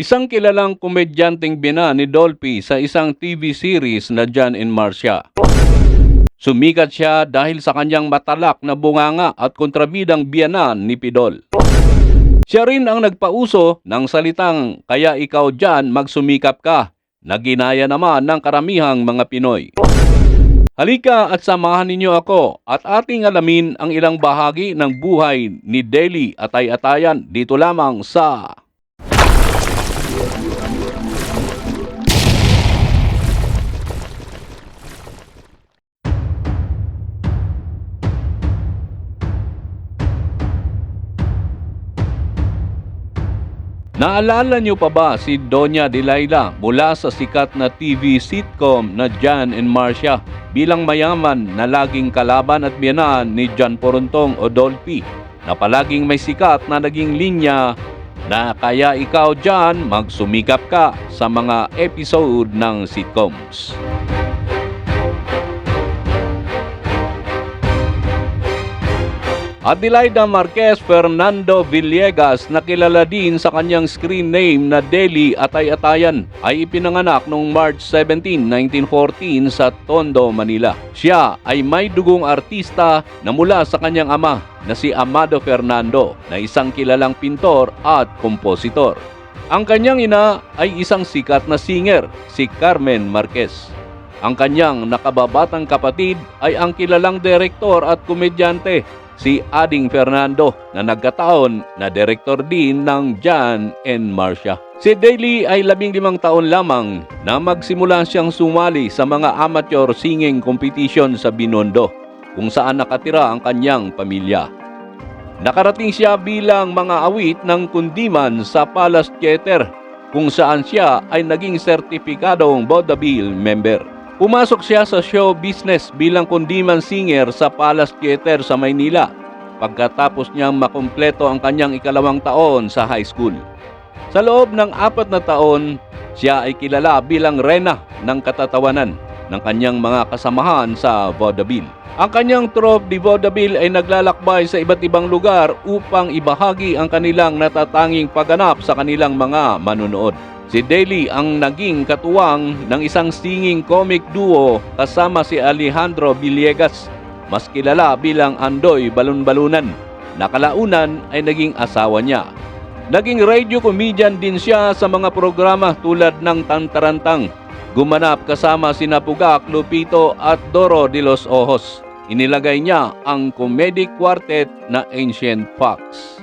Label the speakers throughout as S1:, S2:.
S1: Isang kilalang komedyanteng bina ni Dolphy sa isang TV series na John and Marcia. Sumikat siya dahil sa kanyang matalak na bunganga at kontrabidang biyanan ni Pidol. Siya rin ang nagpauso ng salitang kaya ikaw dyan magsumikap ka na ginaya naman ng karamihang mga Pinoy. Halika at samahan ninyo ako at ating alamin ang ilang bahagi ng buhay ni Deli Atay-Atayan dito lamang sa Naalala niyo pa ba si Doña Delilah mula sa sikat na TV sitcom na John and Marcia bilang mayaman na laging kalaban at biyanan ni John Porontong o Dolphy na palaging may sikat na naging linya na kaya ikaw John magsumikap ka sa mga episode ng sitcoms. Adelaida Marquez Fernando Villegas na kilala din sa kanyang screen name na Deli Atay-Atayan ay ipinanganak noong March 17, 1914 sa Tondo, Manila. Siya ay may dugong artista na mula sa kanyang ama na si Amado Fernando na isang kilalang pintor at kompositor. Ang kanyang ina ay isang sikat na singer, si Carmen Marquez. Ang kanyang nakababatang kapatid ay ang kilalang direktor at komedyante si Ading Fernando na nagkataon na direktor din ng John and Marcia. Si Daly ay labing limang taon lamang na magsimula siyang sumali sa mga amateur singing competition sa Binondo kung saan nakatira ang kanyang pamilya. Nakarating siya bilang mga awit ng kundiman sa Palace Theater kung saan siya ay naging sertipikadong vaudeville member. Pumasok siya sa show business bilang kundiman singer sa Palace Theater sa Maynila pagkatapos niyang makumpleto ang kanyang ikalawang taon sa high school. Sa loob ng apat na taon, siya ay kilala bilang rena ng katatawanan ng kanyang mga kasamahan sa vaudeville. Ang kanyang troupe di vaudeville ay naglalakbay sa iba't ibang lugar upang ibahagi ang kanilang natatanging pagganap sa kanilang mga manunood. Si Daly ang naging katuwang ng isang singing comic duo kasama si Alejandro Villegas, mas kilala bilang Andoy Balon-Balunan. Nakalaunan ay naging asawa niya. Naging radio comedian din siya sa mga programa tulad ng Tantarantang. Gumanap kasama sina Pugak, Lupito at Doro de los Ojos. Inilagay niya ang comedic quartet na Ancient Fox.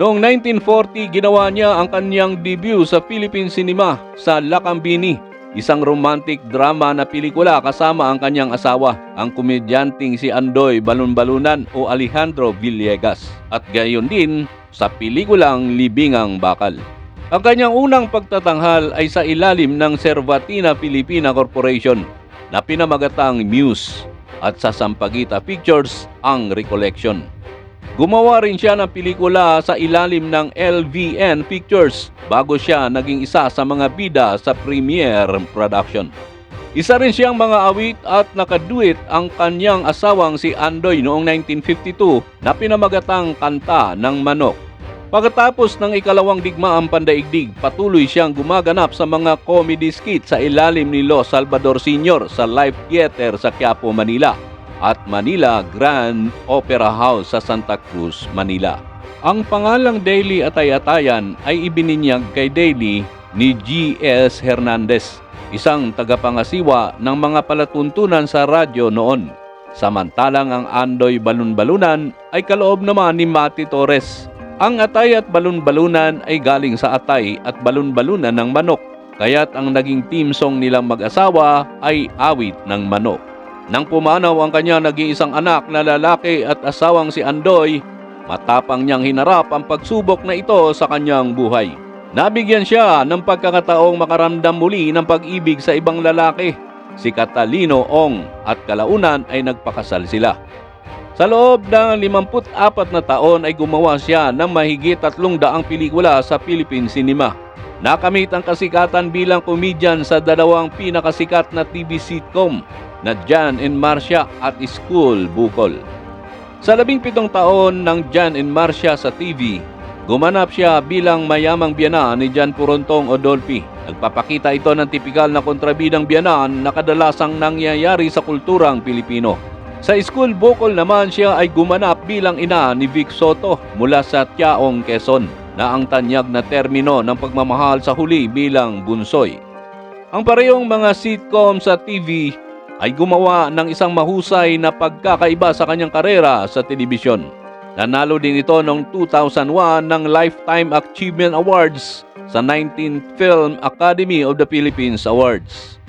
S1: Noong 1940, ginawa niya ang kanyang debut sa Philippine cinema sa Lakambini, isang romantic drama na pelikula kasama ang kanyang asawa, ang komedyanting si Andoy Balon-Balunan o Alejandro Villegas, at gayon din sa pelikulang Libingang Bakal. Ang kanyang unang pagtatanghal ay sa ilalim ng Cervatina Filipina Corporation na pinamagatang Muse at sa Sampaguita Pictures ang Recollection. Gumawa rin siya ng pelikula sa ilalim ng LVN Pictures bago siya naging isa sa mga bida sa premiere production. Isa rin siyang mga awit at nakaduit ang kanyang asawang si Andoy noong 1952 na pinamagatang kanta ng manok. Pagkatapos ng ikalawang digmaang pandaigdig, patuloy siyang gumaganap sa mga comedy skit sa ilalim ni Lo Salvador Sr. sa Live Theater sa Quiapo, Manila at Manila Grand Opera House sa Santa Cruz, Manila. Ang pangalang Daily Atay-Atayan ay ibininyag kay Daily ni G.S. Hernandez, isang tagapangasiwa ng mga palatuntunan sa radyo noon. Samantalang ang Andoy Balon-Balunan ay kaloob naman ni Mati Torres. Ang atay at balon-balunan ay galing sa atay at balon-balunan ng manok, kaya't ang naging team song nilang mag-asawa ay awit ng manok. Nang pumanaw ang kanya nag-iisang anak na lalaki at asawang si Andoy, matapang niyang hinarap ang pagsubok na ito sa kanyang buhay. Nabigyan siya ng pagkakataong makaramdam muli ng pag-ibig sa ibang lalaki. Si Catalino Ong at kalaunan ay nagpakasal sila. Sa loob ng 54 na taon ay gumawa siya ng mahigit tatlong daang pelikula sa Philippine cinema. Nakamit ang kasikatan bilang komedyan sa dalawang pinakasikat na TV sitcom na John and Marcia at School Bukol. Sa labing pitong taon ng John and Marcia sa TV, gumanap siya bilang mayamang biyana ni John Purontong Odolfi. Nagpapakita ito ng tipikal na kontrabidang biyanan na kadalasang nangyayari sa kulturang Pilipino. Sa school vocal naman siya ay gumanap bilang ina ni Vic Soto mula sa Tiaong, Quezon na ang tanyag na termino ng pagmamahal sa huli bilang bunsoy. Ang parehong mga sitcom sa TV ay gumawa ng isang mahusay na pagkakaiba sa kanyang karera sa telebisyon. Nanalo din ito noong 2001 ng Lifetime Achievement Awards sa 19th Film Academy of the Philippines Awards.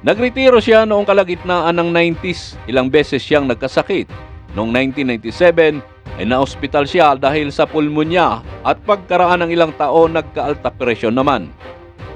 S1: Nagretiro siya noong kalagitnaan ng 90s. Ilang beses siyang nagkasakit. Noong 1997 ay naospital siya dahil sa pulmonya at pagkaraan ng ilang taon nagka-alta presyon naman.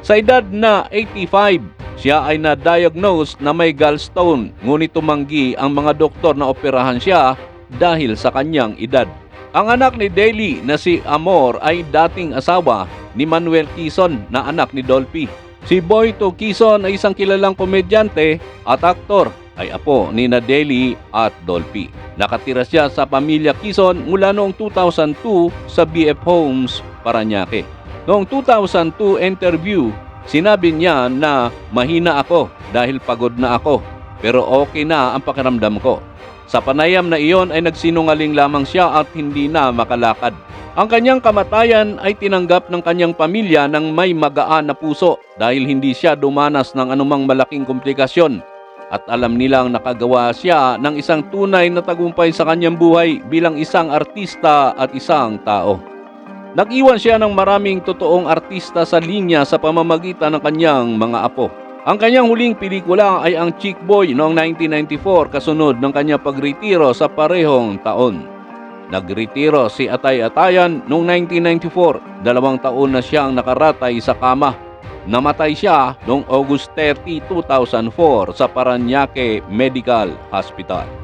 S1: Sa edad na 85, siya ay na-diagnose na may gallstone ngunit tumanggi ang mga doktor na operahan siya dahil sa kanyang edad. Ang anak ni Daly na si Amor ay dating asawa ni Manuel Quezon na anak ni Dolphy. Si Boyto Quezon ay isang kilalang komedyante at aktor ay apo ni na Daly at Dolphy. Nakatira siya sa pamilya Quezon mula noong 2002 sa BF Homes, Paranaque. Noong 2002 interview, sinabi niya na mahina ako dahil pagod na ako pero okay na ang pakiramdam ko. Sa panayam na iyon ay nagsinungaling lamang siya at hindi na makalakad. Ang kanyang kamatayan ay tinanggap ng kanyang pamilya ng may magaan na puso dahil hindi siya dumanas ng anumang malaking komplikasyon at alam nilang nakagawa siya ng isang tunay na tagumpay sa kanyang buhay bilang isang artista at isang tao. Nag-iwan siya ng maraming totoong artista sa linya sa pamamagitan ng kanyang mga apo. Ang kanyang huling pelikula ay ang Chick Boy noong 1994 kasunod ng kanyang pagretiro sa parehong taon. Nagretiro si Atay Atayan noong 1994, dalawang taon na siyang nakaratay sa kama. Namatay siya noong August 30, 2004 sa Paranaque Medical Hospital.